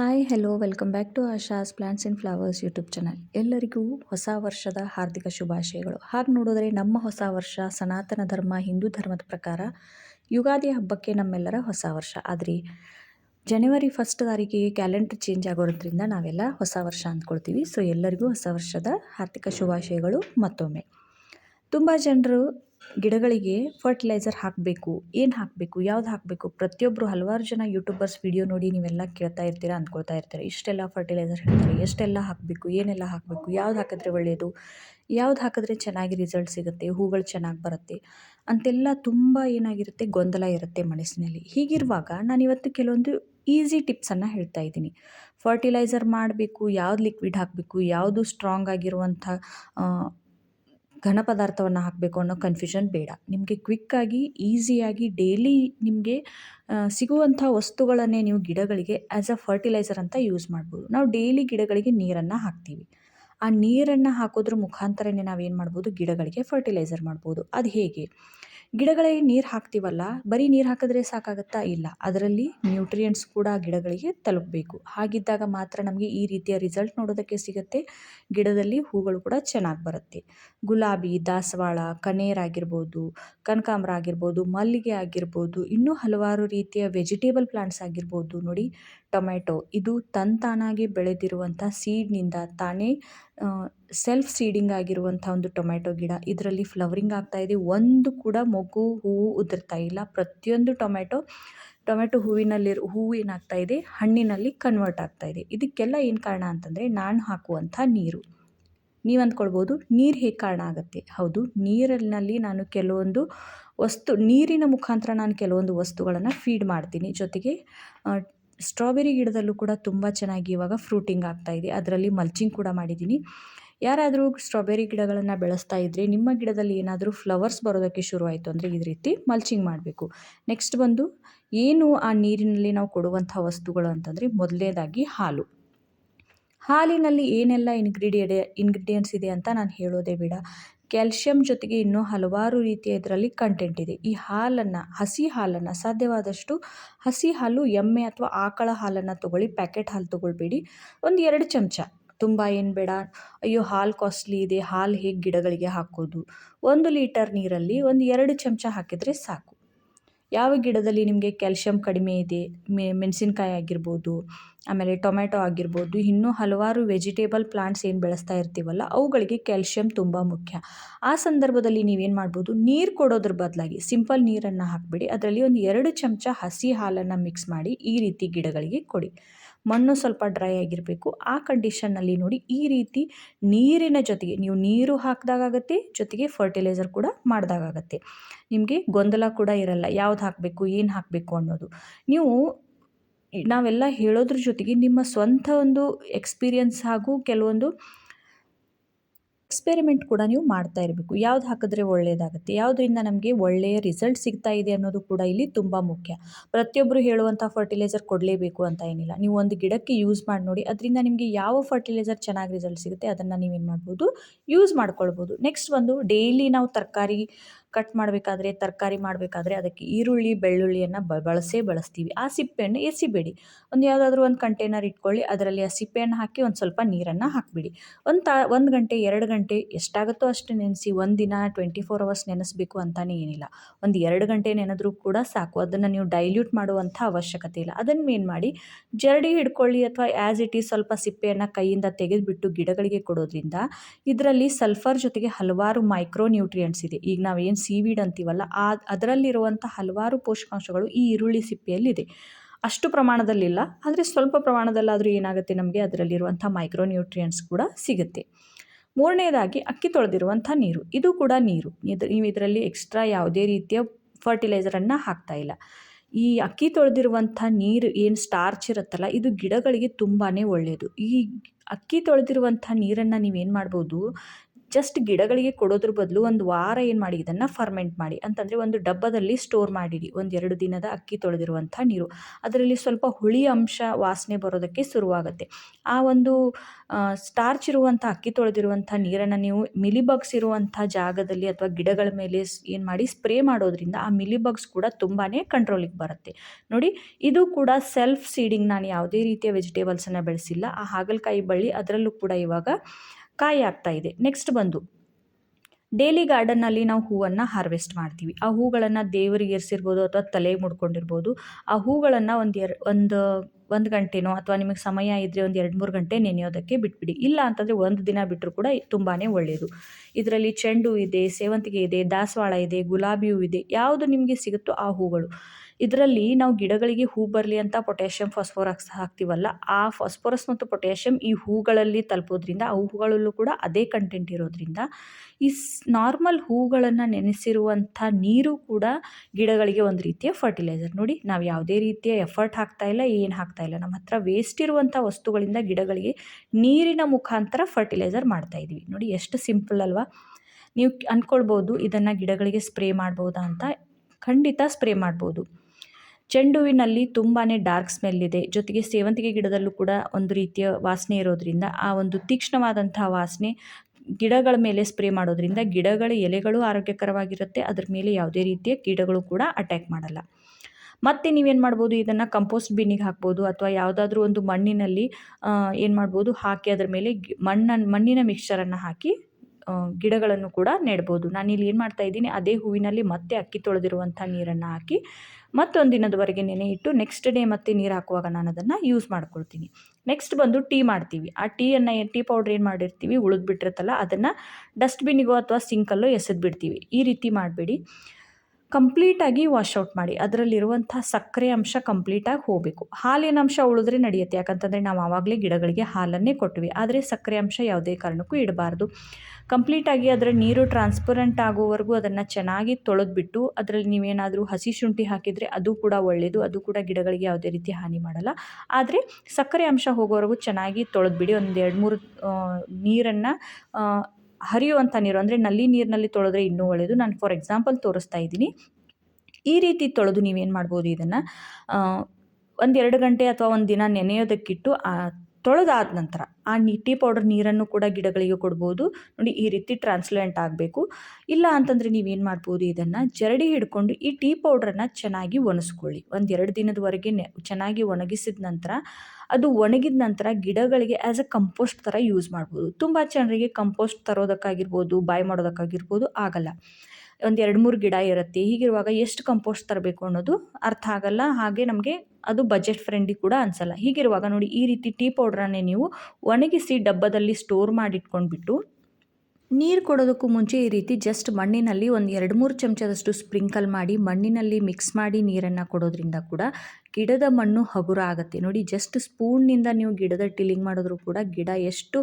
Hi hello welcome back to Asha's plants and flowers YouTube channel ಎಲ್ಲರಿಗೂ ಹೊಸ ವರ್ಷದ ಹಾರ್ದಿಕ ಶುಭಾಶಯಗಳು. ಹಾಗೆ ನೋಡಿದ್ರೆ ನಮ್ಮ ಹೊಸ ವರ್ಷ ಸನಾತನ ಧರ್ಮ, ಹಿಂದೂ ಧರ್ಮದ ಪ್ರಕಾರ ಯುಗಾದಿ ಹಬ್ಬಕ್ಕೆ ನಮ್ಮೆಲ್ಲರ ಹೊಸ ವರ್ಷ. ಆದರೆ ಜನವರಿ ಫಸ್ಟ್ ತಾರೀಕಿಗೆ ಕ್ಯಾಲೆಂಡರ್ ಚೇಂಜ್ ಆಗೋದ್ರಿಂದ ನಾವೆಲ್ಲ ಹೊಸ ವರ್ಷ ಅಂದ್ಕೊಳ್ತೀವಿ. ಸೊ ಎಲ್ಲರಿಗೂ ಹೊಸ ವರ್ಷದ ಹಾರ್ದಿಕ ಶುಭಾಶಯಗಳು ಮತ್ತೊಮ್ಮೆ. ತುಂಬ ಜನರು ಗಿಡಗಳಿಗೆ ಫರ್ಟಿಲೈಸರ್ ಹಾಕಬೇಕು. ಏನು ಹಾಕಬೇಕು? ಯಾವ್ದು ಹಾಕಬೇಕು? ಪ್ರತಿಯೊಬ್ಬರು ಹಲವಾರು ಜನ ಯೂಟ್ಯೂಬರ್ಸ್ ವಿಡಿಯೋ ನೋಡಿ ನೀವೆಲ್ಲ ಕೇಳ್ತಾ ಇರ್ತೀರ ಅಂದ್ಕೊಳ್ತಾ ಇರ್ತೀರಾ. ಇಷ್ಟೆಲ್ಲ ಫರ್ಟಿಲೈಸರ್ ಹೇಳ್ತಾರೆ. ಎಷ್ಟೆಲ್ಲ ಹಾಕಬೇಕು? ಏನೆಲ್ಲ ಹಾಕಬೇಕು? ಯಾವ್ದು ಹಾಕಿದ್ರೆ ಒಳ್ಳೆಯದು ಯಾವ್ದು ಹಾಕಿದ್ರೆ ಚೆನ್ನಾಗಿ ರಿಸಲ್ಟ್ ಸಿಗುತ್ತೆ? ಹೂಗಳು ಚೆನ್ನಾಗಿ ಬರುತ್ತೆ? ಅಂತೆಲ್ಲ ತುಂಬ ಏನಾಗಿರುತ್ತೆ? ಗೊಂದಲ ಇರುತ್ತೆ ಮನಸ್ಸಿನಲ್ಲಿ. ಹೀಗಿರುವಾಗ ನಾನು ಇವತ್ತು ಕೆಲವೊಂದು ಈಸಿ ಟಿಪ್ಸನ್ನು ಹೇಳ್ತಾ ಇದ್ದೀನಿ. ಫರ್ಟಿಲೈಸರ್ ಮಾಡಬೇಕು, ಯಾವ್ದು ಲಿಕ್ವಿಡ್ ಹಾಕಬೇಕು, ಯಾವುದು ಸ್ಟ್ರಾಂಗ್ ಆಗಿರುವಂಥ ಘನ ಪದಾರ್ಥವನ್ನು ಹಾಕಬೇಕು ಅನ್ನೋ ಕನ್ಫ್ಯೂಷನ್ ಬೇಡ. ನಿಮಗೆ ಕ್ವಿಕ್ಕಾಗಿ ಈಸಿಯಾಗಿ ಡೈಲಿ ನಿಮಗೆ ಸಿಗುವಂಥ ವಸ್ತುಗಳನ್ನೇ ನೀವು ಗಿಡಗಳಿಗೆ ಆ್ಯಸ್ ಅ ಫರ್ಟಿಲೈಸರ್ ಅಂತ ಯೂಸ್ ಮಾಡ್ಬೋದು. ನಾವು ಡೈಲಿ ಗಿಡಗಳಿಗೆ ನೀರನ್ನು ಹಾಕ್ತೀವಿ. ಆ ನೀರನ್ನು ಹಾಕೋದ್ರ ಮುಖಾಂತರನೇ ನಾವೇನು ಮಾಡ್ಬೋದು? ಗಿಡಗಳಿಗೆ ಫರ್ಟಿಲೈಸರ್ ಮಾಡ್ಬೋದು. ಅದು ಹೇಗೆ? ಗಿಡಗಳಿಗೆ ನೀರು ಹಾಕ್ತೀವಲ್ಲ, ಬರೀ ನೀರು ಹಾಕಿದ್ರೆ ಸಾಕಾಗುತ್ತಾ? ಇಲ್ಲ. ಅದರಲ್ಲಿ ನ್ಯೂಟ್ರಿಯೆಂಟ್ಸ್ ಕೂಡ ಗಿಡಗಳಿಗೆ ತಲುಪಬೇಕು. ಹಾಗಿದ್ದಾಗ ಮಾತ್ರ ನಮಗೆ ಈ ರೀತಿಯ ರಿಸಲ್ಟ್ ನೋಡೋದಕ್ಕೆ ಸಿಗುತ್ತೆ. ಗಿಡದಲ್ಲಿ ಹೂಗಳು ಕೂಡ ಚೆನ್ನಾಗಿ ಬರುತ್ತೆ. ಗುಲಾಬಿ, ದಾಸವಾಳ, ಕನೇರ್ ಆಗಿರ್ಬೋದು, ಕನಕಾಂಬ್ರ ಆಗಿರ್ಬೋದು, ಮಲ್ಲಿಗೆ ಆಗಿರ್ಬೋದು, ಇನ್ನೂ ಹಲವಾರು ರೀತಿಯ ವೆಜಿಟೇಬಲ್ ಪ್ಲಾಂಟ್ಸ್ ಆಗಿರ್ಬೋದು. ನೋಡಿ ಟೊಮೆಟೊ ಇದು ತಂತಾನಾಗಿ ಬೆಳೆದಿರುವಂಥ ಸೀಡ್ನಿಂದ ತಾನೇ ಸೆಲ್ಫ್ ಸೀಡಿಂಗ್ ಆಗಿರುವಂಥ ಒಂದು ಟೊಮೆಟೊ ಗಿಡ. ಇದರಲ್ಲಿ ಫ್ಲವರಿಂಗ್ ಇದೆ. ಒಂದು ಕೂಡ ಮೊಗ್ಗು, ಹೂವು ಉದುರ್ತಾ ಇಲ್ಲ. ಪ್ರತಿಯೊಂದು ಟೊಮೆಟೊ ಟೊಮೆಟೊ ಹೂವಿನಲ್ಲಿ, ಹೂವು ಏನಾಗ್ತಾ ಇದೆ? ಹಣ್ಣಿನಲ್ಲಿ ಕನ್ವರ್ಟ್ ಆಗ್ತಾ ಇದೆ. ಇದಕ್ಕೆಲ್ಲ ಏನು ಕಾರಣ ಅಂತಂದರೆ ನಾನು ಹಾಕುವಂಥ ನೀರು. ನೀವು ಅಂದ್ಕೊಳ್ಬೋದು, ನೀರು ಹೇಗೆ ಕಾರಣ ಆಗುತ್ತೆ? ಹೌದು, ನೀರಿನಲ್ಲಿ ನಾನು ಕೆಲವೊಂದು ವಸ್ತು, ನೀರಿನ ಮುಖಾಂತರ ನಾನು ಕೆಲವೊಂದು ವಸ್ತುಗಳನ್ನು ಫೀಡ್ ಮಾಡ್ತೀನಿ. ಜೊತೆಗೆ ಸ್ಟ್ರಾಬೆರಿ ಗಿಡದಲ್ಲೂ ಕೂಡ ತುಂಬ ಚೆನ್ನಾಗಿ ಇವಾಗ ಫ್ರೂಟಿಂಗ್ ಆಗ್ತಾ ಇದೆ. ಅದರಲ್ಲಿ ಮಲ್ಚಿಂಗ್ ಕೂಡ ಮಾಡಿದ್ದೀನಿ. ಯಾರಾದರೂ ಸ್ಟ್ರಾಬೆರಿ ಗಿಡಗಳನ್ನು ಬೆಳೆಸ್ತಾ ಇದ್ದರೆ ನಿಮ್ಮ ಗಿಡದಲ್ಲಿ ಏನಾದರೂ ಫ್ಲವರ್ಸ್ ಬರೋದಕ್ಕೆ ಶುರುವಾಯಿತು ಅಂದರೆ ಈ ರೀತಿ ಮಲ್ಚಿಂಗ್ ಮಾಡಬೇಕು. ನೆಕ್ಸ್ಟ್ ಬಂದು ಏನು ಆ ನೀರಿನಲ್ಲಿ ನಾವು ಕೊಡುವಂಥ ವಸ್ತುಗಳು ಅಂತಂದರೆ ಮೊದಲನೇದಾಗಿ ಹಾಲು. ಹಾಲಿನಲ್ಲಿ ಏನೆಲ್ಲ ಇನ್ಗ್ರೀಡಿಯ ಇನ್ಗ್ರೀಡಿಯೆಂಟ್ಸ್ ಇದೆ ಅಂತ ನಾನು ಹೇಳೋದೇ ಬೇಡ. ಕ್ಯಾಲ್ಶಿಯಂ ಜೊತೆಗೆ ಇನ್ನೂ ಹಲವಾರು ರೀತಿಯ ಇದರಲ್ಲಿ ಕಂಟೆಂಟ್ ಇದೆ. ಈ ಹಾಲನ್ನು, ಹಸಿ ಹಾಲನ್ನು ಸಾಧ್ಯವಾದಷ್ಟು ಹಸಿ ಹಾಲು, ಎಮ್ಮೆ ಅಥವಾ ಆಕಳ ಹಾಲನ್ನು ತೊಗೊಳ್ಳಿ ಪ್ಯಾಕೆಟ್ ಹಾಲು ತೊಗೊಳ್ಬೇಡಿ. ಒಂದು ಎರಡು ಚಮಚ. ತುಂಬ ಏನು ಬೇಡ. ಅಯ್ಯೋ, ಹಾಲು ಕಾಸ್ಟ್ಲಿ ಇದೆ. ಹಾಲು ಹೇಗೆ ಗಿಡಗಳಿಗೆ ಹಾಕೋದು? ಒಂದು ಲೀಟರ್ ನೀರಲ್ಲಿ ಒಂದು ಎರಡು ಚಮಚ ಹಾಕಿದರೆ ಸಾಕು. ಯಾವ ಗಿಡದಲ್ಲಿ ನಿಮಗೆ ಕ್ಯಾಲ್ಶಿಯಂ ಕಡಿಮೆ ಇದೆ? ಮೆ, ಮೆಣಸಿನ್ಕಾಯಿ ಆಗಿರ್ಬೋದು, ಆಮೇಲೆ ಟೊಮೆಟೊ ಆಗಿರ್ಬೋದು, ಇನ್ನೂ ಹಲವಾರು ವೆಜಿಟೇಬಲ್ ಪ್ಲಾಂಟ್ಸ್ ಏನು ಬೆಳೆಸ್ತಾ ಇರ್ತೀವಲ್ಲ, ಅವುಗಳಿಗೆ ಕ್ಯಾಲ್ಶಿಯಂ ತುಂಬ ಮುಖ್ಯ. ಆ ಸಂದರ್ಭದಲ್ಲಿ ನೀವೇನು ಮಾಡ್ಬೋದು, ನೀರು ಕೊಡೋದ್ರ ಬದಲಾಗಿ ಸಿಂಪಲ್ ನೀರನ್ನು ಹಾಕಿಬಿಡಿ, ಅದರಲ್ಲಿ ಒಂದು ಎರಡು ಚಮಚ ಹಸಿ ಹಾಲನ್ನು ಮಿಕ್ಸ್ ಮಾಡಿ ಈ ರೀತಿ ಗಿಡಗಳಿಗೆ ಕೊಡಿ. ಮಣ್ಣು ಸ್ವಲ್ಪ ಡ್ರೈ ಆಗಿರಬೇಕು. ಆ ಕಂಡೀಷನ್ನಲ್ಲಿ ನೋಡಿ ಈ ರೀತಿ ನೀರಿನ ಜೊತೆಗೆ, ನೀವು ನೀರು ಹಾಕಿದಾಗತ್ತೆ ಜೊತೆಗೆ ಫರ್ಟಿಲೈಸರ್ ಕೂಡ ಮಾಡಿದಾಗತ್ತೆ ನಿಮಗೆ ಗೊಂದಲ ಕೂಡ ಇರಲ್ಲ, ಯಾವ್ದು ಹಾಕಬೇಕು, ಏನು ಹಾಕಬೇಕು ಅನ್ನೋದು. ನೀವು ನಾವೆಲ್ಲ ಹೇಳೋದ್ರ ಜೊತೆಗೆ ನಿಮ್ಮ ಸ್ವಂತ ಒಂದು ಎಕ್ಸ್ಪೀರಿಯನ್ಸ್ ಹಾಗೂ ಕೆಲವೊಂದು ಎಕ್ಸ್ಪೆರಿಮೆಂಟ್ ಕೂಡ ನೀವು ಮಾಡ್ತಾ ಇರಬೇಕು. ಯಾವ್ದು ಹಾಕಿದ್ರೆ ಒಳ್ಳೆಯದಾಗುತ್ತೆ ಯಾವುದರಿಂದ ನಮಗೆ ಒಳ್ಳೆಯ ರಿಸಲ್ಟ್ ಸಿಗ್ತಾ ಇದೆ ಅನ್ನೋದು ಕೂಡ ಇಲ್ಲಿ ತುಂಬ ಮುಖ್ಯ. ಪ್ರತಿಯೊಬ್ಬರು ಹೇಳುವಂಥ ಫರ್ಟಿಲೈಸರ್ ಕೊಡಲೇಬೇಕು ಅಂತ ಏನಿಲ್ಲ. ನೀವು ಒಂದು ಗಿಡಕ್ಕೆ ಯೂಸ್ ಮಾಡಿ ನೋಡಿ, ಅದರಿಂದ ನಿಮಗೆ ಯಾವ ಫರ್ಟಿಲೈಸರ್ ಚೆನ್ನಾಗಿ ರಿಸಲ್ಟ್ ಸಿಗುತ್ತೆ, ಅದನ್ನು ನೀವೇನು ಮಾಡ್ಬೋದು ಯೂಸ್ ಮಾಡ್ಕೊಳ್ಬೋದು. ನೆಕ್ಸ್ಟ್ ಒಂದು ಡೈಲಿ ನಾವು ತರಕಾರಿ ಕಟ್ ಮಾಡಬೇಕಾದ್ರೆ, ತರಕಾರಿ ಮಾಡಬೇಕಾದ್ರೆ ಅದಕ್ಕೆ ಈರುಳ್ಳಿ, ಬೆಳ್ಳುಳ್ಳಿಯನ್ನು ಬಳಸೇ ಬಳಸ್ತೀವಿ. ಆ ಸಿಪ್ಪೆಯನ್ನು ಎಸಿಬೇಡಿ. ಒಂದು ಯಾವುದಾದ್ರೂ ಒಂದು ಕಂಟೈನರ್ ಇಟ್ಕೊಳ್ಳಿ, ಅದರಲ್ಲಿ ಆ ಸಿಪ್ಪೆಯನ್ನು ಹಾಕಿ ಒಂದು ಸ್ವಲ್ಪ ನೀರನ್ನು ಹಾಕಿಬಿಡಿ. ಒಂದು ತಾ, ಒಂದು ಗಂಟೆ, ಎರಡು ಗಂಟೆ ಎಷ್ಟಾಗುತ್ತೋ ಅಷ್ಟು ನೆನೆಸಿ ಒಂದಿನ ಟ್ವೆಂಟಿ ಫೋರ್ ಅವರ್ಸ್ ನೆನೆಸಬೇಕು ಅಂತಲೇ ಏನಿಲ್ಲ. ಒಂದು ಎರಡು ಗಂಟೆ ನೆನೆದ್ರೂ ಕೂಡ ಸಾಕು. ಅದನ್ನು ನೀವು ಡೈಲ್ಯೂಟ್ ಮಾಡುವಂಥ ಅವಶ್ಯಕತೆ ಇಲ್ಲ. ಅದನ್ನು ಮೇನ್ ಮಾಡಿ ಜರಡಿ ಹಿಡ್ಕೊಳ್ಳಿ ಅಥವಾ ಆ್ಯಸ್ ಇಟ್ ಈಸ್ ಸ್ವಲ್ಪ ಸಿಪ್ಪೆಯನ್ನು ಕೈಯಿಂದ ತೆಗೆದುಬಿಟ್ಟು ಗಿಡಗಳಿಗೆ ಕೊಡೋದ್ರಿಂದ, ಇದರಲ್ಲಿ ಸಲ್ಫರ್ ಜೊತೆಗೆ ಹಲವಾರು ಮೈಕ್ರೋ ನ್ಯೂಟ್ರಿಯೆಂಟ್ಸ್ ಇದೆ. ಈಗ ನಾವೇನು ಸೀವೀಡ್ ಅಂತೀವಲ್ಲ ಆ ಅದರಲ್ಲಿರುವಂಥ ಹಲವಾರು ಪೋಷಕಾಂಶಗಳು ಈ ಈರುಳ್ಳಿ ಸಿಪ್ಪೆಯಲ್ಲಿದೆ. ಅಷ್ಟು ಪ್ರಮಾಣದಲ್ಲಿಲ್ಲ, ಆದರೆ ಸ್ವಲ್ಪ ಪ್ರಮಾಣದಲ್ಲಾದರೂ ಏನಾಗುತ್ತೆ ನಮಗೆ? ಅದರಲ್ಲಿರುವಂಥ ಮೈಕ್ರೋನ್ಯೂಟ್ರಿಯೆಂಟ್ಸ್ ಕೂಡ ಸಿಗುತ್ತೆ. ಮೂರನೇದಾಗಿ ಅಕ್ಕಿ ತೊಳೆದಿರುವಂಥ ನೀರು. ಇದು ಕೂಡ ನೀರು. ನೀವು ಇದರಲ್ಲಿ ಎಕ್ಸ್ಟ್ರಾ ಯಾವುದೇ ರೀತಿಯ ಫರ್ಟಿಲೈಸರನ್ನು ಹಾಕ್ತಾ ಇಲ್ಲ. ಈ ಅಕ್ಕಿ ತೊಳೆದಿರುವಂಥ ನೀರು ಏನು ಸ್ಟಾರ್ಚ್ ಇರುತ್ತಲ್ಲ, ಇದು ಗಿಡಗಳಿಗೆ ತುಂಬಾ ಒಳ್ಳೆಯದು ಈ ಅಕ್ಕಿ ತೊಳೆದಿರುವಂಥ ನೀರನ್ನು ನೀವೇನು ಮಾಡ್ಬೋದು ಜಸ್ಟ್ ಗಿಡಗಳಿಗೆ ಕೊಡೋದ್ರ ಬದಲು ಒಂದು ವಾರ ಏನು ಮಾಡಿ, ಇದನ್ನು ಫರ್ಮೆಂಟ್ ಮಾಡಿ. ಅಂತಂದರೆ ಒಂದು ಡಬ್ಬದಲ್ಲಿ ಸ್ಟೋರ್ ಮಾಡಿಡಿ. ಒಂದು ಎರಡು ದಿನದ ಅಕ್ಕಿ ತೊಳೆದಿರುವಂಥ ನೀರು. ಅದರಲ್ಲಿ ಸ್ವಲ್ಪ ಹುಳಿ ಅಂಶ ವಾಸನೆ ಬರೋದಕ್ಕೆ ಶುರುವಾಗುತ್ತೆ. ಆ ಒಂದು ಸ್ಟಾರ್ಚ್ ಇರುವಂಥ ಅಕ್ಕಿ ತೊಳೆದಿರುವಂಥ ನೀರನ್ನು ನೀವು ಮಿಲಿಬಗ್ಸ್ ಇರುವಂಥ ಜಾಗದಲ್ಲಿ ಅಥವಾ ಗಿಡಗಳ ಮೇಲೆ ಏನು ಮಾಡಿ ಸ್ಪ್ರೇ ಮಾಡೋದ್ರಿಂದ ಆ ಮಿಲಿಬಗ್ಸ್ ಕೂಡ ತುಂಬಾ ಕಂಟ್ರೋಲಿಗೆ ಬರುತ್ತೆ. ನೋಡಿ, ಇದು ಕೂಡ ಸೆಲ್ಫ್ ಸೀಡಿಂಗ್ ನಾನು ಯಾವುದೇ ರೀತಿಯ ವೆಜಿಟೇಬಲ್ಸನ್ನು ಬೆಳೆಸಿಲ್ಲ. ಆ ಹಾಗಲಕಾಯಿ ಬಳ್ಳಿ ಅದರಲ್ಲೂ ಕೂಡ ಇವಾಗ ಕಾಯಿ ಆಗ್ತಾ ಇದೆ. ನೆಕ್ಸ್ಟ್ ಬಂದು. ಡೈಲಿ ಗಾರ್ಡನ್ನಲ್ಲಿ ನಾವು ಹೂವನ್ನು ಹಾರ್ವೆಸ್ಟ್ ಮಾಡ್ತೀವಿ. ಆ ಹೂಗಳನ್ನು ದೇವರಿಗೆ ಏರಿಸಿರ್ಬೋದು ಅಥವಾ ತಲೆ ಮುಡ್ಕೊಂಡಿರ್ಬೋದು. ಆ ಹೂಗಳನ್ನು ಒಂದು ಎರ, ಒಂದು ಒಂದು ಗಂಟೆನೋ ಅಥವಾ ನಿಮಗೆ ಸಮಯ ಇದ್ದರೆ ಒಂದು ಎರಡು ಮೂರು ಗಂಟೆ ನೆನೆಯೋದಕ್ಕೆ ಬಿಟ್ಬಿಡಿ. ಇಲ್ಲ ಅಂತಂದರೆ ಒಂದು ದಿನ ಬಿಟ್ಟರು ಕೂಡ ತುಂಬಾ ಒಳ್ಳೆಯದು ಇದರಲ್ಲಿ ಚೆಂಡು ಇದೆ, ಸೇವಂತಿಗೆ ಇದೆ, ದಾಸವಾಳ ಇದೆ, ಗುಲಾಬಿ ಹೂ ಇದೆ. ಯಾವುದು ನಿಮಗೆ ಸಿಗುತ್ತೋ ಆ ಹೂಗಳು. ಇದರಲ್ಲಿ ನಾವು ಗಿಡಗಳಿಗೆ ಹೂ ಬರಲಿ ಅಂತ ಪೊಟ್ಯಾಷಿಯಂ, ಫಾಸ್ಫೋರಸ್ ಹಾಕ್ತೀವಲ್ಲ, ಆ ಫಾಸ್ಫೋರಸ್ ಮತ್ತು ಪೊಟ್ಯಾಷಿಯಂ ಈ ಹೂಗಳಲ್ಲಿ ತಲುಪೋದ್ರಿಂದ, ಆ ಹೂಗಳಲ್ಲೂ ಕೂಡ ಅದೇ ಕಂಟೆಂಟ್ ಇರೋದ್ರಿಂದ, ಈ ನಾರ್ಮಲ್ ಹೂಗಳನ್ನು ನೆನೆಸಿರುವಂಥ ನೀರು ಕೂಡ ಗಿಡಗಳಿಗೆ ಒಂದು ರೀತಿಯ ಫರ್ಟಿಲೈಸರ್ ನೋಡಿ, ನಾವು ಯಾವುದೇ ರೀತಿಯ ಎಫರ್ಟ್ ಹಾಕ್ತಾ ಇಲ್ಲ, ಏನು ಹಾಕ್ತಾ ಇಲ್ಲ. ನಮ್ಮ ಹತ್ರ ವೇಸ್ಟ್ ಇರುವಂಥ ವಸ್ತುಗಳಿಂದ ಗಿಡಗಳಿಗೆ ನೀರಿನ ಮುಖಾಂತರ ಫರ್ಟಿಲೈಸರ್ ಮಾಡ್ತಾ ಇದ್ದೀವಿ ನೋಡಿ, ಎಷ್ಟು ಸಿಂಪಲ್ ಅಲ್ವಾ? ನೀವು ಅಂದ್ಕೊಳ್ಬೋದು ಇದನ್ನು ಗಿಡಗಳಿಗೆ ಸ್ಪ್ರೇ ಮಾಡ್ಬೋದಾ ಅಂತ ಖಂಡಿತ ಸ್ಪ್ರೇ ಮಾಡ್ಬೋದು. ಚೆಂಡುವಿನಲ್ಲಿ ತುಂಬಾ ಡಾರ್ಕ್ ಸ್ಮೆಲ್ ಇದೆ. ಜೊತೆಗೆ ಸೇವಂತಿಗೆ ಗಿಡದಲ್ಲೂ ಕೂಡ ಒಂದು ರೀತಿಯ ವಾಸನೆ ಇರೋದ್ರಿಂದ, ಆ ಒಂದು ತೀಕ್ಷ್ಣವಾದಂತಹ ವಾಸನೆ ಗಿಡಗಳ ಮೇಲೆ ಸ್ಪ್ರೇ ಮಾಡೋದ್ರಿಂದ ಗಿಡಗಳ ಎಲೆಗಳು ಆರೋಗ್ಯಕರವಾಗಿರುತ್ತೆ. ಅದ್ರ ಮೇಲೆ ಯಾವುದೇ ರೀತಿಯ ಕೀಟಗಳು ಕೂಡ ಅಟ್ಯಾಕ್ ಮಾಡಲ್ಲ. ಮತ್ತು ನೀವೇನು ಮಾಡ್ಬೋದು? ಇದನ್ನು ಕಂಪೋಸ್ಟ್ ಬಿನ್ನಿಗೆ ಹಾಕ್ಬೋದು ಅಥವಾ ಯಾವುದಾದ್ರೂ ಒಂದು ಮಣ್ಣಿನಲ್ಲಿ ಏನು ಮಾಡ್ಬೋದು? ಹಾಕಿ ಅದರ ಮೇಲೆ ಮಣ್ಣನ್ನು ಮಣ್ಣಿನ ಮಿಕ್ಸ್ಚರನ್ನು ಹಾಕಿ ಗಿಡಗಳನ್ನು ಕೂಡ ನೆಡ್ಬೋದು. ನಾನಿಲ್ಲಿ ಏನು ಮಾಡ್ತಾ ಇದ್ದೀನಿ, ಅದೇ ಹೂವಿನಲ್ಲಿ ಮತ್ತೆ ಅಕ್ಕಿ ತೊಳೆದಿರುವಂಥ ನೀರನ್ನು ಹಾಕಿ ಮತ್ತೊಂದು ದಿನದವರೆಗೆ ನೆನೆ ಇಟ್ಟು ನೆಕ್ಸ್ಟ್ ಡೇ ಮತ್ತೆ ನೀರು ಹಾಕುವಾಗ ನಾನು ಅದನ್ನು ಯೂಸ್ ಮಾಡ್ಕೊಳ್ತೀನಿ. ನೆಕ್ಸ್ಟ್ ಬಂದು ಟೀ ಮಾಡ್ತೀವಿ. ಆ ಟೀಯನ್ನು ಟೀ ಪೌಡ್ರ್ ಏನು ಮಾಡಿರ್ತೀವಿ ಉಳಿದ್ಬಿಟ್ಟಿರ್ತಲ್ಲ ಅದನ್ನು ಡಸ್ಟ್ಬಿನ್ನಿಗೋ ಅಥವಾ ಸಿಂಕಲ್ಲೋ ಎಸೆದು ಬಿಡ್ತೀವಿ. ಈ ರೀತಿ ಮಾಡಬೇಡಿ. ಕಂಪ್ಲೀಟಾಗಿ ವಾಶೌಟ್ ಮಾಡಿ, ಅದರಲ್ಲಿರುವಂಥ ಸಕ್ಕರೆ ಅಂಶ ಕಂಪ್ಲೀಟಾಗಿ ಹೋಗಬೇಕು. ಹಾಲಿನ ಅಂಶ ಉಳಿದ್ರೆ ನಡೆಯುತ್ತೆ, ಯಾಕಂತಂದರೆ ನಾವು ಆವಾಗಲೇ ಗಿಡಗಳಿಗೆ ಹಾಲನ್ನೇ ಕೊಟ್ವಿ. ಆದರೆ ಸಕ್ಕರೆ ಅಂಶ ಯಾವುದೇ ಕಾರಣಕ್ಕೂ ಇಡಬಾರ್ದು. ಕಂಪ್ಲೀಟಾಗಿ ಅದರ ನೀರು ಟ್ರಾನ್ಸ್ಪರೆಂಟ್ ಆಗೋವರೆಗೂ ಅದನ್ನು ಚೆನ್ನಾಗಿ ತೊಳೆದ್ಬಿಟ್ಟು, ಅದರಲ್ಲಿ ನೀವೇನಾದರೂ ಹಸಿ ಶುಂಠಿ ಹಾಕಿದರೆ ಅದು ಕೂಡ ಒಳ್ಳೆಯದು ಅದು ಕೂಡ ಗಿಡಗಳಿಗೆ ಯಾವುದೇ ರೀತಿ ಹಾನಿ ಮಾಡಲ್ಲ. ಆದರೆ ಸಕ್ಕರೆ ಅಂಶ ಹೋಗೋವರೆಗೂ ಚೆನ್ನಾಗಿ ತೊಳೆದ್ಬಿಡಿ ಒಂದು ಎರಡು ಮೂರು ನೀರನ್ನು ಹರಿಯುವಂಥ ನೀರು, ಅಂದರೆ ನಲ್ಲಿ ನೀರಿನಲ್ಲಿ ತೊಳೆದ್ರೆ ಇನ್ನೂ ಒಳ್ಳೆಯದು. ನಾನು ಫಾರ್ ಎಕ್ಸಾಂಪಲ್ ತೋರಿಸ್ತಾ ಇದ್ದೀನಿ. ಈ ರೀತಿ ತೊಳೆದು ನೀವೇನು ಮಾಡ್ಬೋದು ಇದನ್ನು ಒಂದು ಎರಡು ಗಂಟೆ ಅಥವಾ ಒಂದು ದಿನ ನೆನೆಯೋದಕ್ಕಿಟ್ಟು ತೊಳೆದಾದ ನಂತರ ಆ ನೀ ಟೀ ಪೌಡರ್ ನೀರನ್ನು ಕೂಡ ಗಿಡಗಳಿಗೆ ಕೊಡ್ಬೋದು. ನೋಡಿ, ಈ ರೀತಿ ಟ್ರಾನ್ಸ್ಲೆಂಟ್ ಆಗಬೇಕು. ಇಲ್ಲ ಅಂತಂದರೆ ನೀವೇನು ಮಾಡ್ಬೋದು, ಇದನ್ನು ಜರಡಿ ಹಿಡ್ಕೊಂಡು ಈ ಟೀ ಪೌಡ್ರನ್ನು ಚೆನ್ನಾಗಿ ಒಣಸ್ಕೊಳ್ಳಿ. ಒಂದು ಎರಡು ದಿನದವರೆಗೆ ಚೆನ್ನಾಗಿ ಒಣಗಿಸಿದ ನಂತರ, ಅದು ಒಣಗಿದ ನಂತರ ಗಿಡಗಳಿಗೆ ಆ್ಯಸ್ ಅ ಕಂಪೋಸ್ಟ್ ಥರ ಯೂಸ್ ಮಾಡ್ಬೋದು. ತುಂಬ ಜನರಿಗೆ ಕಂಪೋಸ್ಟ್ ತರೋದಕ್ಕಾಗಿರ್ಬೋದು, ಬಾಯ್ ಮಾಡೋದಕ್ಕಾಗಿರ್ಬೋದು, ಆಗಲ್ಲ. ಒಂದು ಎರಡು ಮೂರು ಗಿಡ ಇರುತ್ತೆ. ಹೀಗಿರುವಾಗ ಎಷ್ಟು ಕಂಪೋಸ್ಟ್ ತರಬೇಕು ಅನ್ನೋದು ಅರ್ಥ ಆಗಲ್ಲ. ಹಾಗೆ ನಮಗೆ ಅದು ಬಜೆಟ್ ಫ್ರೆಂಡ್ಲಿ ಕೂಡ ಅನಿಸಲ್ಲ. ಹೀಗಿರುವಾಗ ನೋಡಿ ಈ ರೀತಿ ಟೀ ಪೌಡ್ರನ್ನೇ ನೀವು ಒಣಗಿಸಿ ಡಬ್ಬದಲ್ಲಿ ಸ್ಟೋರ್ ಮಾಡಿಟ್ಕೊಂಡ್ಬಿಟ್ಟು ನೀರು ಕೊಡೋದಕ್ಕೂ ಮುಂಚೆ ಈ ರೀತಿ ಜಸ್ಟ್ ಮಣ್ಣಿನಲ್ಲಿ ಒಂದು ಎರಡು ಮೂರು ಚಮಚದಷ್ಟು ಸ್ಪ್ರಿಂಕಲ್ ಮಾಡಿ ಮಣ್ಣಿನಲ್ಲಿ ಮಿಕ್ಸ್ ಮಾಡಿ ನೀರನ್ನು ಕೊಡೋದ್ರಿಂದ ಕೂಡ ಗಿಡದ ಮಣ್ಣು ಹಗುರ ಆಗುತ್ತೆ ನೋಡಿ ಜಸ್ಟ್ ಸ್ಪೂನ್ನಿಂದ ನೀವು ಗಿಡದ ಟಿಲ್ಲಿಂಗ್ ಮಾಡಿದ್ರು ಕೂಡ ಗಿಡ ಎಷ್ಟು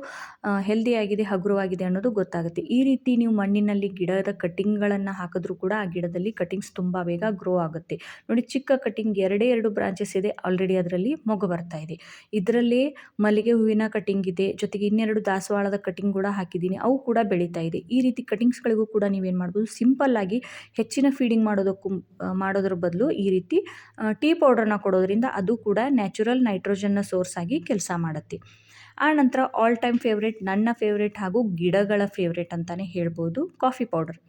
ಹೆಲ್ದಿಯಾಗಿದೆ ಹಗುರವಾಗಿದೆ ಅನ್ನೋದು ಗೊತ್ತಾಗುತ್ತೆ. ಈ ರೀತಿ ನೀವು ಮಣ್ಣಿನಲ್ಲಿ ಗಿಡದ ಕಟ್ಟಿಂಗ್ಗಳನ್ನು ಹಾಕಿದ್ರೂ ಕೂಡ ಆ ಗಿಡದಲ್ಲಿ ಕಟಿಂಗ್ಸ್ ತುಂಬ ಬೇಗ ಗ್ರೋ ಆಗುತ್ತೆ. ನೋಡಿ, ಚಿಕ್ಕ ಕಟಿಂಗ್ ಎರಡೇ ಎರಡು ಬ್ರಾಂಚಸ್ ಇದೆ ಆಲ್ರೆಡಿ ಅದರಲ್ಲಿ ಮೊಗ್ಗು ಬರ್ತಾ ಇದೆ. ಇದರಲ್ಲೇ ಮಲ್ಲಿಗೆ ಹೂವಿನ ಕಟಿಂಗ್ ಇದೆ, ಜೊತೆಗೆ ಇನ್ನೆರಡು ದಾಸವಾಳದ ಕಟಿಂಗ್ ಕೂಡ ಹಾಕಿದ್ದೀನಿ. ಅವು ಕೂಡ ಬೆಳೀತಾ ಇದೆ. ಈ ರೀತಿ ಕಟಿಂಗ್ಸ್ಗಳಿಗೂ ಕೂಡ ನೀವೇನು ಮಾಡ್ಬೋದು ಸಿಂಪಲ್ಲಾಗಿ ಹೆಚ್ಚಿನ ಫೀಡಿಂಗ್ ಮಾಡೋದಕ್ಕೂ ಮಾಡೋದ್ರ ಬದಲು ಈ ರೀತಿ ಟೀ ಪೌಡ್ರನ್ನ ಕೊಡೋದ್ರಿಂದ ಅದು ಕೂಡ ನ್ಯಾಚುರಲ್ ನೈಟ್ರೋಜನ್ನ ಸೋರ್ಸ್ ಆಗಿ ಕೆಲಸ ಮಾಡುತ್ತೆ. ಆ ನಂತರ ಆಲ್ ಟೈಮ್ ಫೇವ್ರೇಟ್ ನನ್ನ ಫೇವ್ರೇಟ್ ಹಾಗೂ ಗಿಡಗಳ ಫೇವ್ರೇಟ್ ಅಂತಲೇ ಹೇಳ್ಬೋದು ಕಾಫಿ ಪೌಡರ್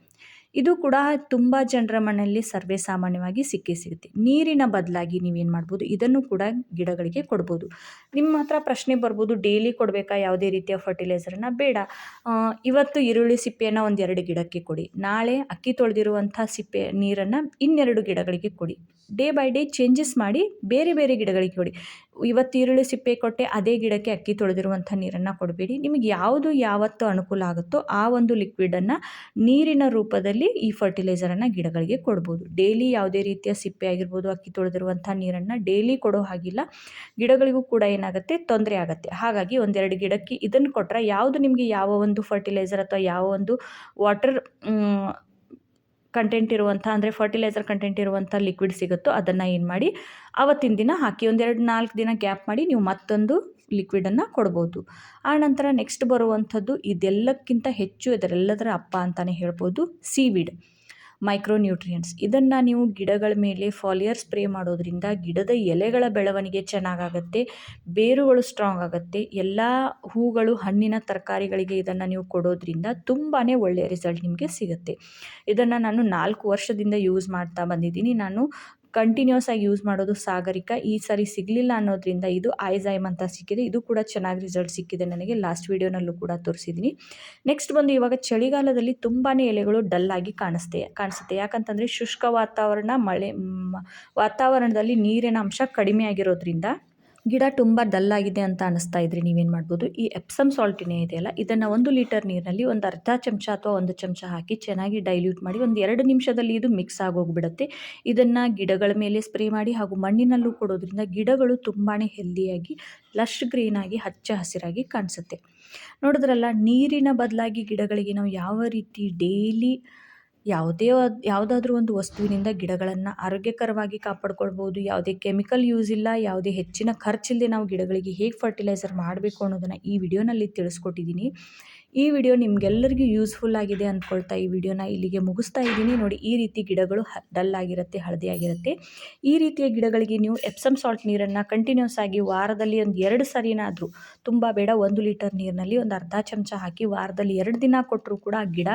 ಇದು ಕೂಡ ತುಂಬ ಜನರ ಮನೆಯಲ್ಲಿ ಸರ್ವೇ ಸಾಮಾನ್ಯವಾಗಿ ಸಿಕ್ಕೇ ಸಿಗುತ್ತೆ. ನೀರಿನ ಬದಲಾಗಿ ನೀವೇನು ಮಾಡ್ಬೋದು, ಇದನ್ನು ಕೂಡ ಗಿಡಗಳಿಗೆ ಕೊಡ್ಬೋದು. ನಿಮ್ಮ ಹತ್ರ ಪ್ರಶ್ನೆ ಬರ್ಬೋದು ಡೈಲಿ ಕೊಡಬೇಕಾ? ಯಾವುದೇ ರೀತಿಯ ಫರ್ಟಿಲೈಸರನ್ನು ಬೇಡ. ಇವತ್ತು ಈರುಳ್ಳಿ ಸಿಪ್ಪೆಯನ್ನು ಒಂದು ಎರಡು ಗಿಡಕ್ಕೆ ಕೊಡಿ. ನಾಳೆ ಅಕ್ಕಿ ತೊಳೆದಿರುವಂಥ ಸಿಪ್ಪೆ, ನೀರನ್ನು ಇನ್ನೆರಡು ಗಿಡಗಳಿಗೆ ಕೊಡಿ. ಡೇ ಬೈ ಡೇ ಚೇಂಜಸ್ ಮಾಡಿ ಬೇರೆ ಬೇರೆ ಗಿಡಗಳಿಗೆ ಕೊಡಿ. ಇವತ್ತು ಈರುಳ್ಳಿ ಸಿಪ್ಪೆ ಕೊಟ್ಟೆ, ಅದೇ ಗಿಡಕ್ಕೆ ಅಕ್ಕಿ ತೊಳೆದಿರುವಂಥ ನೀರನ್ನು ಕೊಡಬೇಡಿ. ನಿಮಗೆ ಯಾವುದು ಯಾವತ್ತು ಅನುಕೂಲ ಆಗುತ್ತೋ ಆ ಒಂದು ಲಿಕ್ವಿಡನ್ನು ನೀರಿನ ರೂಪದಲ್ಲಿ ಈ ಫರ್ಟಿಲೈಸರನ್ನು ಗಿಡಗಳಿಗೆ ಕೊಡ್ಬೋದು. ಡೈಲಿ ಯಾವುದೇ ರೀತಿಯ ಸಿಪ್ಪೆ ಆಗಿರ್ಬೋದು, ಅಕ್ಕಿ ತೊಳೆದಿರುವಂಥ ನೀರನ್ನು ಡೈಲಿ ಕೊಡೋ ಹಾಗಿಲ್ಲ. ಗಿಡಗಳಿಗೂ ಕೂಡ ಏನಾಗುತ್ತೆ? ತೊಂದರೆ ಆಗುತ್ತೆ. ಹಾಗಾಗಿ ಒಂದೆರಡು ಗಿಡಕ್ಕೆ ಇದನ್ನು ಕೊಟ್ಟರೆ ಯಾವುದು ನಿಮಗೆ ಯಾವ ಒಂದು ಫರ್ಟಿಲೈಸರ್ ಅಥವಾ ಯಾವ ಒಂದು ವಾಟರ್ ಕಂಟೆಂಟ್ ಇರುವಂಥ, ಅಂದರೆ ಫರ್ಟಿಲೈಸರ್ ಕಂಟೆಂಟ್ ಇರುವಂಥ ಲಿಕ್ವಿಡ್ ಸಿಗುತ್ತೋ ಅದನ್ನು ಏನು ಮಾಡಿ, ಅವತ್ತಿನ ದಿನ ಹಾಕಿ ಒಂದೆರಡು ನಾಲ್ಕು ದಿನ ಗ್ಯಾಪ್ ಮಾಡಿ ನೀವು ಮತ್ತೊಂದು ಲಿಕ್ವಿಡನ್ನು ಕೊಡ್ಬೋದು. ಆನಂತರ ನೆಕ್ಸ್ಟ್ ಬರುವಂಥದ್ದು ಇದೆಲ್ಲಕ್ಕಿಂತ ಹೆಚ್ಚು, ಇದರೆಲ್ಲದರ ಅಪ್ಪ ಅಂತಲೇ ಹೇಳ್ಬೋದು ಸೀವಿಡ್ ಮೈಕ್ರೋನ್ಯೂಟ್ರಿಯೆಂಟ್ಸ್. ಇದನ್ನು ನೀವು ಗಿಡಗಳ ಮೇಲೆ ಫಾಲಿಯರ್ ಸ್ಪ್ರೇ ಮಾಡೋದ್ರಿಂದ ಗಿಡದ ಎಲೆಗಳ ಬೆಳವಣಿಗೆ ಚೆನ್ನಾಗಾಗತ್ತೆ, ಬೇರುಗಳು ಸ್ಟ್ರಾಂಗ್ ಆಗುತ್ತೆ, ಎಲ್ಲ ಹೂಗಳು, ಹಣ್ಣಿನ ತರಕಾರಿಗಳಿಗೆ ಇದನ್ನು ನೀವು ಕೊಡೋದ್ರಿಂದ ತುಂಬಾ ಒಳ್ಳೆಯ ರಿಸಲ್ಟ್ ನಿಮಗೆ ಸಿಗುತ್ತೆ. ಇದನ್ನು ನಾನು ನಾಲ್ಕು ವರ್ಷದಿಂದ ಯೂಸ್ ಮಾಡ್ತಾ ಬಂದಿದ್ದೀನಿ. ನಾನು ಕಂಟಿನ್ಯೂಸ್ ಆಗಿ ಯೂಸ್ ಮಾಡೋದು ಸಾಗರಿಕ. ಈ ಸರಿ ಸಿಗಲಿಲ್ಲ ಅನ್ನೋದ್ರಿಂದ ಇದು ಐಝೈಮ್ ಅಂತ ಸಿಕ್ಕಿದೆ. ಇದು ಕೂಡ ಚೆನ್ನಾಗಿ ರಿಸಲ್ಟ್ ಸಿಕ್ಕಿದೆ ನನಗೆ. ಲಾಸ್ಟ್ ವೀಡಿಯೋನಲ್ಲೂ ಕೂಡ ತೋರಿಸಿದ್ದೀನಿ ನೆಕ್ಸ್ಟ್ ಬಂದು ಇವಾಗ ಚಳಿಗಾಲದಲ್ಲಿ ತುಂಬಾ ಎಲೆಗಳು ಡಲ್ ಆಗಿ ಕಾಣಿಸ್ತೆ ಕಾಣಿಸುತ್ತೆ ಯಾಕಂತಂದರೆ ಶುಷ್ಕ ವಾತಾವರಣ, ಮಳೆ ವಾತಾವರಣದಲ್ಲಿ ನೀರಿನ ಅಂಶ ಕಡಿಮೆ ಆಗಿರೋದ್ರಿಂದ ಗಿಡ ತುಂಬ ಡಲ್ಲಾಗಿದೆ ಅಂತ ಅನಿಸ್ತಾ ಇದ್ರೆ ನೀವೇನು ಮಾಡ್ಬೋದು? ಈ ಎಪ್ಸಮ್ ಸಾಲ್ಟಿನೇ ಇದೆಯಲ್ಲ, ಇದನ್ನು ಒಂದು ಲೀಟರ್ ನೀರಿನಲ್ಲಿ ಒಂದು ಅರ್ಧ ಚಮಚ ಅಥವಾ ಒಂದು ಚಮಚ ಹಾಕಿ ಚೆನ್ನಾಗಿ ಡೈಲ್ಯೂಟ್ ಮಾಡಿ ಒಂದು ಎರಡು ನಿಮಿಷದಲ್ಲಿ ಇದು ಮಿಕ್ಸ್ ಆಗೋಗ್ಬಿಡುತ್ತೆ. ಇದನ್ನು ಗಿಡಗಳ ಮೇಲೆ ಸ್ಪ್ರೇ ಮಾಡಿ ಹಾಗೂ ಮಣ್ಣಿನಲ್ಲೂ ಕೊಡೋದ್ರಿಂದ ಗಿಡಗಳು ತುಂಬಾ ಹೆಲ್ದಿಯಾಗಿ ಲಶ್ ಗ್ರೀನಾಗಿ ಹಚ್ಚ ಹಸಿರಾಗಿ ಕಾಣಿಸುತ್ತೆ. ನೋಡಿದ್ರಲ್ಲ, ನೀರಿನ ಬದಲಾಗಿ ಗಿಡಗಳಿಗೆ ನಾವು ಯಾವ ರೀತಿ ಡೈಲಿ ಯಾವುದೇ ಯಾವುದಾದ್ರೂ ಒಂದು ವಸ್ತುವಿನಿಂದ ಗಿಡಗಳನ್ನು ಆರೋಗ್ಯಕರವಾಗಿ ಕಾಪಾಡ್ಕೊಳ್ಬೋದು. ಯಾವುದೇ ಕೆಮಿಕಲ್ ಯೂಸ್ ಇಲ್ಲ, ಯಾವುದೇ ಹೆಚ್ಚಿನ ಖರ್ಚಿಲ್ಲದೆ ನಾವು ಗಿಡಗಳಿಗೆ ಹೇಗೆ ಫರ್ಟಿಲೈಸರ್ ಮಾಡಬೇಕು ಅನ್ನೋದನ್ನು ಈ ವಿಡಿಯೋನಲ್ಲಿ ತಿಳಿಸ್ಕೊಟ್ಟಿದ್ದೀನಿ. ಈ ವಿಡಿಯೋ ನಿಮಗೆಲ್ಲರಿಗೂ ಯೂಸ್ಫುಲ್ ಆಗಿದೆ ಅಂದ್ಕೊಳ್ತಾ ಈ ವಿಡಿಯೋನ ಇಲ್ಲಿಗೆ ಮುಗಿಸ್ತಾ ಇದ್ದೀನಿ. ನೋಡಿ, ಈ ರೀತಿ ಗಿಡಗಳು ಡಲ್ ಆಗಿರುತ್ತೆ, ಹಳದಿ ಆಗಿರುತ್ತೆ. ಈ ರೀತಿಯ ಗಿಡಗಳಿಗೆ ನೀವು ಎಪ್ಸಮ್ ಸಾಲ್ಟ್ ನೀರನ್ನು ಕಂಟಿನ್ಯೂಸ್ ಆಗಿ ವಾರದಲ್ಲಿ ಒಂದು ಎರಡು ಸರಿನಾದರೂ, ತುಂಬ ಬೇಡ ಒಂದು ಲೀಟರ್ ನೀರಿನಲ್ಲಿ ಒಂದು ಅರ್ಧ ಚಮಚ ಹಾಕಿ ವಾರದಲ್ಲಿ ಎರಡು ದಿನ ಕೊಟ್ಟರೂ ಕೂಡ ಆ ಗಿಡ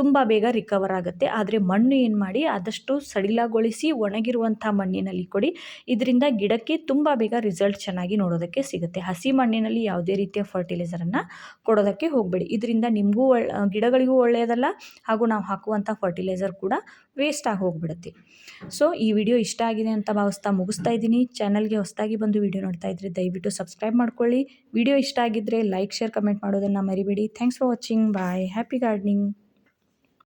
ತುಂಬ ಬೇಗ ರಿಕವರ್ ಆಗುತ್ತೆ. ಆದರೆ ಮಣ್ಣು ಏನು ಮಾಡಿ, ಆದಷ್ಟು ಸಡಿಲಗೊಳಿಸಿ ಒಣಗಿರುವಂಥ ಮಣ್ಣಿನಲ್ಲಿ ಕೊಡಿ. ಇದರಿಂದ ಗಿಡಕ್ಕೆ ತುಂಬ ಬೇಗ ರಿಸಲ್ಟ್ ಚೆನ್ನಾಗಿ ನೋಡೋದಕ್ಕೆ ಸಿಗುತ್ತೆ. ಹಸಿ ಮಣ್ಣಿನಲ್ಲಿ ಯಾವುದೇ ರೀತಿಯ ಫರ್ಟಿಲೈಸರನ್ನು ಕೊಡೋದಕ್ಕೆ ಹೋಗಬೇಡಿ. ಇದರಿಂದ ನಿಮಗೂ ಗಿಡಗಳಿಗೂ ಒಳ್ಳೆಯದಲ್ಲ ಹಾಗೂ ನಾವು ಹಾಕುವಂಥ ಫರ್ಟಿಲೈಸರ್ ಕೂಡ ವೇಸ್ಟ್ ಆಗಿ ಹೋಗ್ಬಿಡುತ್ತೆ. ಸೊ ಈ ವಿಡಿಯೋ ಇಷ್ಟ ಆಗಿದೆ ಅಂತ ಭಾವಿಸ್ತಾ ಮುಗಿಸ್ತಾ ಇದ್ದೀನಿ. ಚಾನಲ್ಗೆ ಹೊಸದಾಗಿ ಬಂದು ವಿಡಿಯೋ ನೋಡ್ತಾ ಇದ್ರೆ ದಯವಿಟ್ಟು ಸಬ್ಸ್ಕ್ರೈಬ್ ಮಾಡ್ಕೊಳ್ಳಿ. ವಿಡಿಯೋ ಇಷ್ಟ ಆಗಿದ್ದರೆ ಲೈಕ್ ಶೇರ್ ಕಮೆಂಟ್ ಮಾಡೋದನ್ನು ಮರಿಬೇಡಿ. Thanks for watching bye happy gardening